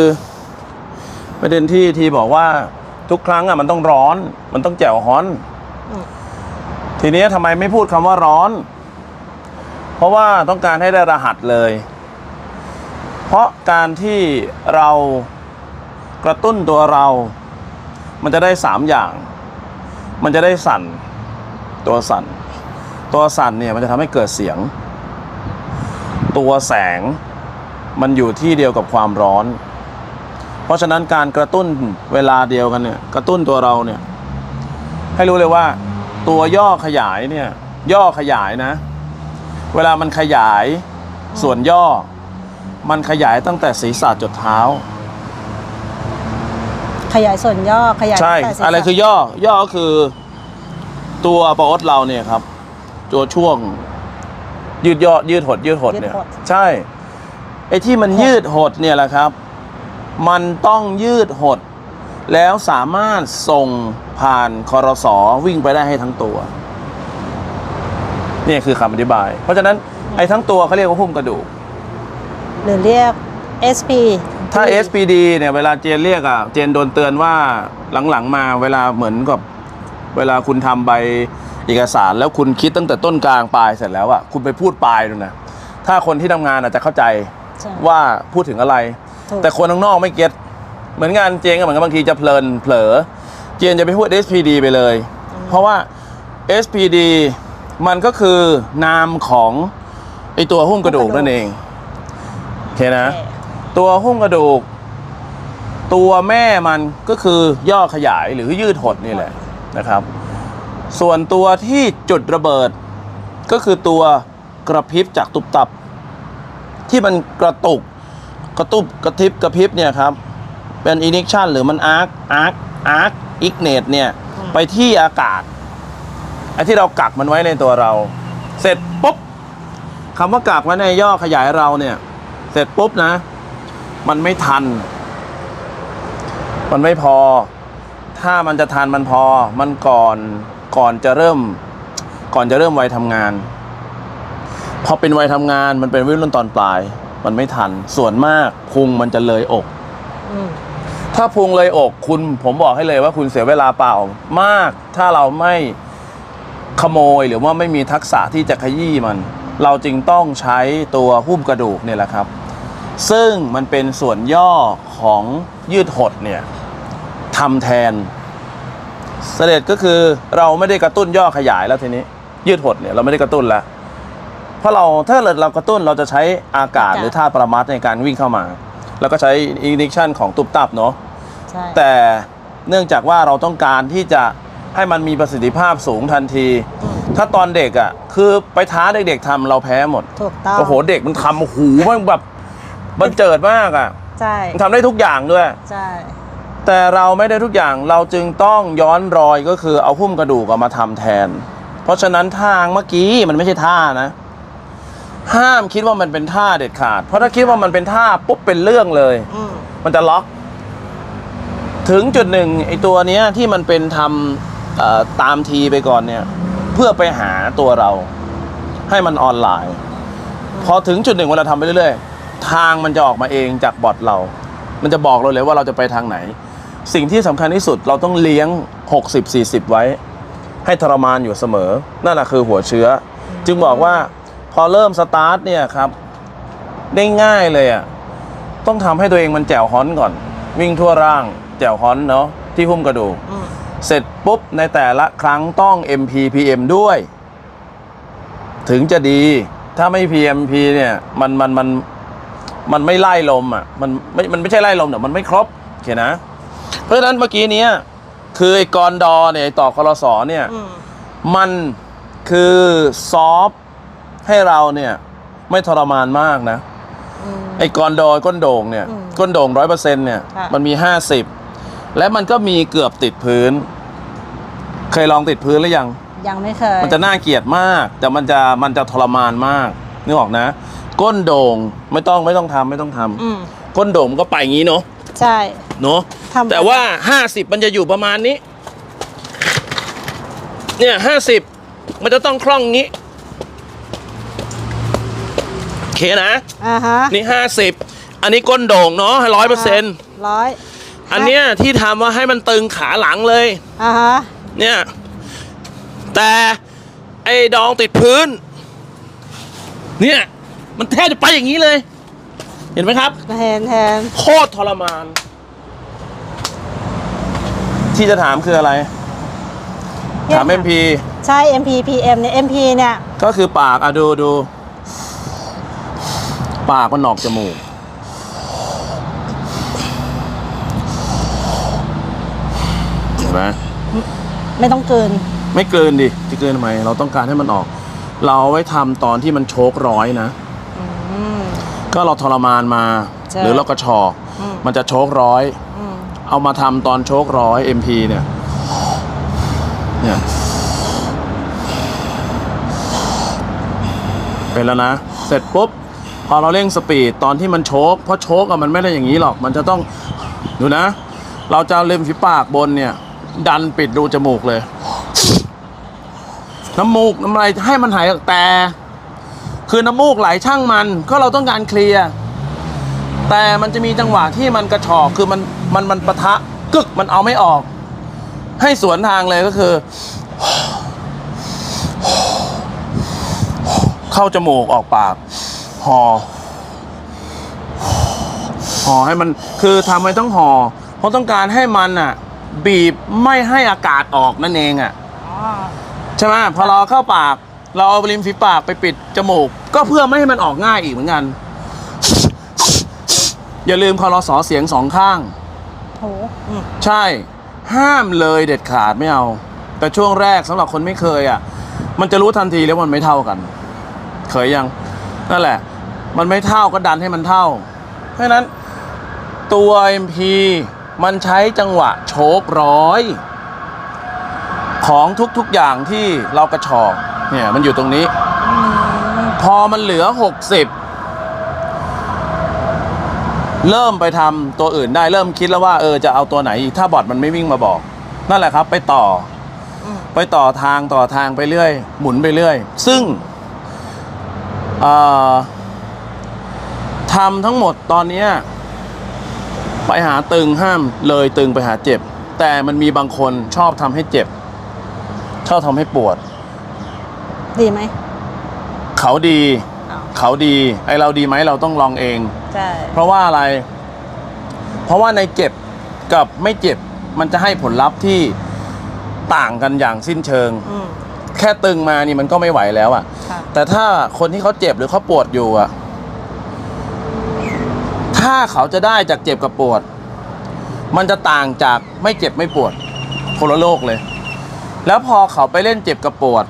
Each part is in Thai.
คือประเด็นที่ทีบอกว่าทุกครั้งอะมันต้องร้อน มันต้องแจ่วฮ้อนอืมทีนี้ทำไมไม่พูดคำว่าร้อน เพราะว่าต้องการให้ได้รหัสเลย เพราะการที่เรากระตุ้นตัวเรา มันจะได้สามอย่าง มันจะได้สั่น ตัวสั่น ตัวสั่นเนี่ยมันจะทำให้เกิดเสียง ตัวแสงมันอยู่ที่เดียวกับความร้อนเพ ราะฉะนั้นการกระตุ้นเวลาเดียวกันเนี่ยกระตุ้นตัวเราเนี่ยให้รู้เลยว่า ตัวย่อขยายเนี่ยย่อขยายนะ เวลามันขยายส่วนย่อ มันขยายตั้งแต่ศีรษะจดเท้า ขยายส่วนย่อขยายใช่ ตั้งแต่ศีษอะไรคือย่อย่อก็คือ ตัวปอดเราเนี่ยครับตัวช่วง ยืดย่อยืดหด ยืดหดเนี่ย ใช่ไอ้ที่มันยืดหดเนี่ยแหละครับ มันต้องยืดหด แล้วสามารถส่งผ่านคอรสอวิ่งไปได้ให้ทั้งตัวเนี่ยคือคำอธิบาย เพราะฉะนั้นไอ้ทั้งตัวเขาเรียกว่าหุ้มกระดูก หรือเรียก SP ถ้า SPD เนี่ยเวลาเจนเรียกอะเจนโดนเตือนว่าหลังๆมาเวลาเหมือนกับ เวลาคุณทำใบเอกสาร แล้วคุณคิดตั้งแต่ต้นกลางปลายเสร็จแล้วอะคุณไปพูดปลายดูนะถ้าคนที่ทำงานอาจจะเข้าใจใช่ ว่าพูดถึงอะไร ถูก แต่คนข้างนอกไม่เก็ตเหมือนงานเจนก็เหมือนกับบางทีจะเพลินเผลอ เจนจะไปพูด SPD ไปเลย เพราะว่า SPD มันก็คือนามของไอตัวหุ้มกระดูกนั่นเองโอเคนะโอเคตัวหุ้มกระดูก ตัวแม่มันก็คือย่อขยายหรือยืดหดนี่แหละนะครับ ส่วนตัวที่จุดระเบิด ก็คือตัวกระพริบจากตุบตับ ที่มันกระตุก กระตุบกระทิบกระพริบเนี่ยครับ เป็นอินิชันหรือมันอาร์คอาร์คอาร์คอิกเนตเนี่ย ไปที่อากาศไอ้ที่เรากักมันไว้ในตัวเรา เสร็จปุ๊บคำว่ากักไว้ในย่อขยายเราเนี่ย เสร็จปุ๊บนะ มันไม่ทัน มันไม่พอ ถ้ามันจะทันมันพอ มันก่อนก่อนจะเริ่ม ก่อนจะเริ่มวัยทำงาน พอเป็นวัยทำงานมันเป็นวัยรุ่นตอนปลาย มันไม่ทัน ส่วนมากพุงมันจะเลยอก อืมถ้าพุงเลยอกคุณผมบอกให้เลยว่าคุณเสียเวลาเปล่ามาก ถ้าเราไม่ขโมยหรือว่าไม่มีทักษะที่จะขยี้มัน เราจึงต้องใช้ตัวหุ้มกระดูกเนี่ยแหละครับ ซึ่งมันเป็นส่วนย่อของยืดหดเนี่ยทำแทน เสด็จก็คือเราไม่ได้กระตุ้นย่อขยายแล้วทีนี้ ยืดหดเนี่ยเราไม่ได้กระตุ้นแล้ว เพราะเราถ้าเรากระตุ้นเราจะใช้อากาศหรือธาตุปรมัตถ์ในการวิ่งเข้ามา แล้วก็ใช้อินิชันของตุบตับเนาะใช่แต่เนื่องจากว่าเราต้องการที่จะให้มันมีประสิทธิภาพสูงทันทีอืมถ้าตอนเด็กอะ่ะ คือไปท้าเด็กๆทำเราแพ้หมดถูกต้องโอ้โหเด็กมันทำโอ้โหมันแบบมันเจิดมากอะ่ะใช่มันทำได้ทุกอย่างด้วยใช่แต่เราไม่ได้ทุกอย่างเราจึงต้องย้อนรอยก็คือเอาหุ้มกระดูกเอามาทำแทน เพราะฉะนั้นทางเมื่อกี้มันไม่ใช่ท่านะ ห้ามคิดว่ามันเป็นท่าเด็ดขาด เพราะถ้าคิดว่ามันเป็นท่าปุ๊บเป็นเรื่องเลย อืมมันจะล็อก ถึงจุดหนึ่งไอ้ตัวเนี้ยที่มันเป็นทำเอ่อตามทีไปก่อนเนี่ย เพื่อไปหาตัวเรา ให้มันออนไลน์ พอถึงจุดหนึ่งเวลาทำไปเรื่อยๆ ทางมันจะออกมาเองจากบอทเรา มันจะบอกเราเลยว่าเราจะไปทางไหน สิ่งที่สำคัญที่สุดเราต้องเลี้ยง 60-40 ไว้ ให้ทรมานอยู่เสมอ นั่นแหละคือหัวเชื้อ จึงบอกว่า พอเริ่มสตาร์ทเนี่ยครับ ได้ง่ายเลยอะ ต้องทำให้ตัวเองมันแจ่วฮ้อนก่อน วิ่งทั่วร่างแจ่วฮ้อนเนาะที่หุ้มกระดูก อืมเสร็จปุ๊บในแต่ละครั้งต้อง MPPM ด้วย ถึงจะดี ถ้าไม่ PMP เนี่ยมันมันมันมันไม่ไล่ลมอะมันไม่มันไม่ใช่ไล่ลมแต่มันไม่ครบโอเคนะ เพราะฉะนั้นเมื่อกี้เนี้ยคือไอ้กรดอเนี่ยไอ้ต่อคลสอเนี่ย อืมมันคือซอฟต์ ให้เราเนี่ยไม่ทรมานมากนะอืม ไอ้กรดอยก้นโด่งเนี่ย อืมก้นโด่งร้อยเปอร์เซ็นต์เนี่ยค่ะ มันมีห้าสิบและมันก็มีเกือบติดพื้น เคยลองติดพื้นหรือยัง ยังไม่เคย มันจะน่าเกลียดมาก แต่มันจะมันจะทรมานมากนึกออกนะ ก้นโด่งไม่ต้องไม่ต้องทำไม่ต้องทำอืม ก้นโด่งมันก็ไปอย่างนี้เนาะใช่ เนาะทำ แต่ว่าห้าสิบมันจะอยู่ประมาณนี้ เนี่ยห้าสิบมันจะต้องคล่องงี้โอ เคนะ อ่าฮะนี่ห้าสิบอันนี้ก้นโด่งเนาะร้อยเปอร์เซ็นต์ร้อยอันเนี้ยที่ทำว่าให้มันตึงขาหลังเลย อ่าฮะ เนี่ย แต่ไอ้ดองติดพื้น เนี่ย มันแทบจะไปอย่างนี้เลย เห็นไหมครับแทนแทนโคตรทรมาน ที่จะถามคืออะไร ถาม MP ใช่ MP PM เนี่ย MP เนี่ย ก็คือปากอะดูดู ปากมันหนอกจมูก เห็นไหมไม่ต้องเกิน ไม่เกินดิจะเกินทำไม เราต้องการให้มันออก เราเอาไว้ทำตอนที่มันโชกร้อยนะ อืม ก็เราทรมานมา ใช่ หรือเรากระชอกอืมมันจะโชกร้อย อืมเอามาทำตอนโชกร้อย MP เนี่ย เนี่ย เป็นแล้วนะ เสร็จปุ๊บ พอเราเร่งสปีดตอนที่มันโชกเพราะโชกอะมันไม่ได้อย่างนี้หรอกมันจะต้องดูนะ เราจะเล็มฝีปากบนเนี่ย ดันปิดรูจมูกเลย น้ำมูกน้ำอะไรให้มันหายแต่ คือน้ำมูกไหลช่างมันก็เราต้องการเคลียร์แต่มันจะมีจังหวะที่มันกระชอกคือมันมันมันปะทะกึกมันเอาไม่ออก ให้สวนทางเลยก็คือ เข้าจมูกออกปาก ห่อห่อให้มันคือทำไมต้องห่อเพราะต้องการให้มันอะ บีบไม่ให้อากาศออกนั่นเองอะอ๋อใช่ไหมพอเราเอาเข้าปาก เราเอาริมฝีปากไปปิดจมูก ก็เพื่อไม่ให้มันออกง่ายอีกเหมือนกัน อย่าลืมคอรสอเสียงสองข้างโหอืมใช่ ห้ามเลยเด็ดขาดไม่เอา แต่ช่วงแรกสำหรับคนไม่เคยอะ มันจะรู้ทันทีแล้วามันไม่เท่ากัน เคยยัง นั่นแหละ มันไม่เท่าก็ดันให้มันเท่า เพราะนั้นตัว MP มันใช้จังหวะโชกร้อย ของทุกๆอย่างที่เรากระชอกเนี่ยมันอยู่ตรงนี้ พอมันเหลือ 60 เริ่มไปทำตัวอื่นได้เริ่มคิดแล้วว่าเออจะเอาตัวไหน ถ้าบอทมันไม่วิ่งมาบอก นั่นแหละครับไปต่อไปต่อทางต่อทางไปเรื่อย หมุนไปเรื่อย ซึ่งอ่อ ทำทั้งหมดตอนเนี้ยไปหาตึงห้ามเลยตึงไปหาเจ็บ แต่มันมีบางคนชอบทำให้เจ็บ ชอบทำให้ปวด ดีไหม เขาดีอ้าวเขาดีไอเราดีไหมเราต้องลองเอง ใช่ เพราะว่าอะไร เพราะว่าในเจ็บกับไม่เจ็บมันจะให้ผลลัพธ์ที่ต่างกันอย่างสิ้นเชิงอืมแค่ตึงมานี่มันก็ไม่ไหวแล้วอะค่ะ แต่ถ้าคนที่เขาเจ็บหรือเขาปวดอยู่อะ ถ้าเขาจะได้จากเจ็บกับปวด มันจะต่างจากไม่เจ็บไม่ปวดคนละโลกเลย แล้วพอเขาไปเล่นเจ็บกับปวด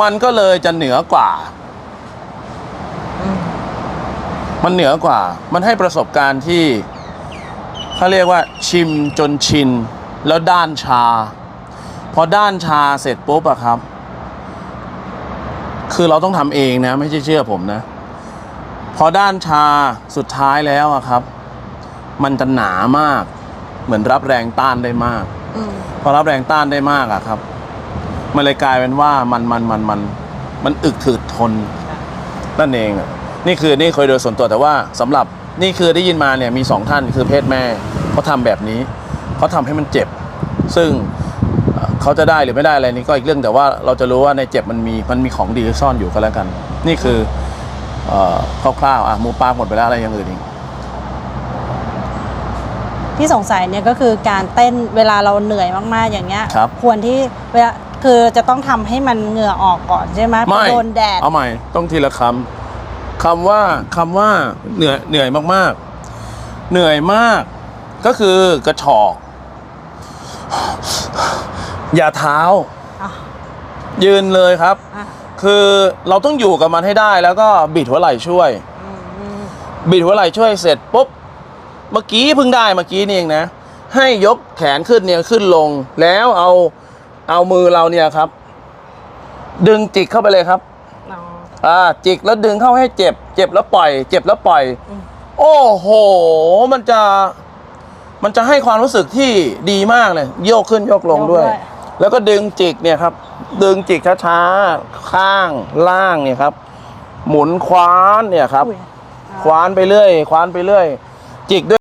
มันก็เลยจะเหนือกว่ามมันเหนือกว่า มันให้ประสบการณ์ที่เขาเรียกว่า ชิมจนชิน แล้วด้านชา พอด้านชาเสร็จปุ๊บอะครับ คือเราต้องทำเองนะ ไม่ใช่เชื่อผมนะ พอด้านชาสุดท้ายแล้วอะครับ มันจะหนามาก เหมือนรับแรงต้านได้มากอืมพอรับแรงต้านได้มากอะครับ มันเลยกลายเป็นว่ามันมันมันมันมันอึกถืดทนนั่นเองอะนี่คือนี่เคยโดยส่วนตัวแต่ว่าสำหรับนี่คือได้ยินมาเนี่ยมีสองท่านคือเพศแม่เขาทำแบบนี้เขาทำให้มันเจ็บ ซึ่งเอ่อเขาจะได้หรือไม่ได้อะไรนี่ก็อีกเรื่องแต่ว่าเราจะรู้ว่าในเจ็บมันมีมันมีของดีซ่อนอยู่ก็แล้วกัน นี่คือเอ่อ คร่าวๆอะหมูปลาหมดไปแล้วอะไรอย่างอื่นอีกที่สงสัยเนี่ยก็คือการเต้นเวลาเราเหนื่อยมากๆอย่างเงี้ยครับควรที่เวลาคือจะต้องทำให้มันเหงื่อออกก่อนใช่ไหมไม่โดนแดดเอาใหม่ต้องทีละคำคำว่าคำว่าเหนื่อยเหนื่อยมากๆ เหนื่อยมาก ก็คือกระชอก อย่าเท้าอะยืนเลยครับอะ คือเราต้องอยู่กับมันให้ได้แล้วก็บิดหัวไหล่ช่วยอืมอืมบิดหัวไหล่ช่วยเสร็จปุ๊บเมื่อกี้เพิ่งได้เมื่อกี้นี่เองนะ ให้ยกแขนขึ้นเนี่ยขึ้นลง แล้วเอาเอามือเราเนี่ยครับ ดึงจิกเข้าไปเลยครับอ๋ออ่าจิกแล้วดึงเข้าให้เจ็บ เจ็บแล้วปล่อย เจ็บแล้วปล่อยอืมโอ้โห มันจะ มันจะให้ความรู้สึกที่ดีมากเลย โยกขึ้นโยกลงด้วย แล้วก็ดึงจิกเนี่ยครับ ดึงจิกช้าๆ ข้างล่างเนี่ยครับ หมุนคว้านเนี่ยครับอุ้ยคว้านไปเรื่อย คว้านไปเรื่อย จิกด้วย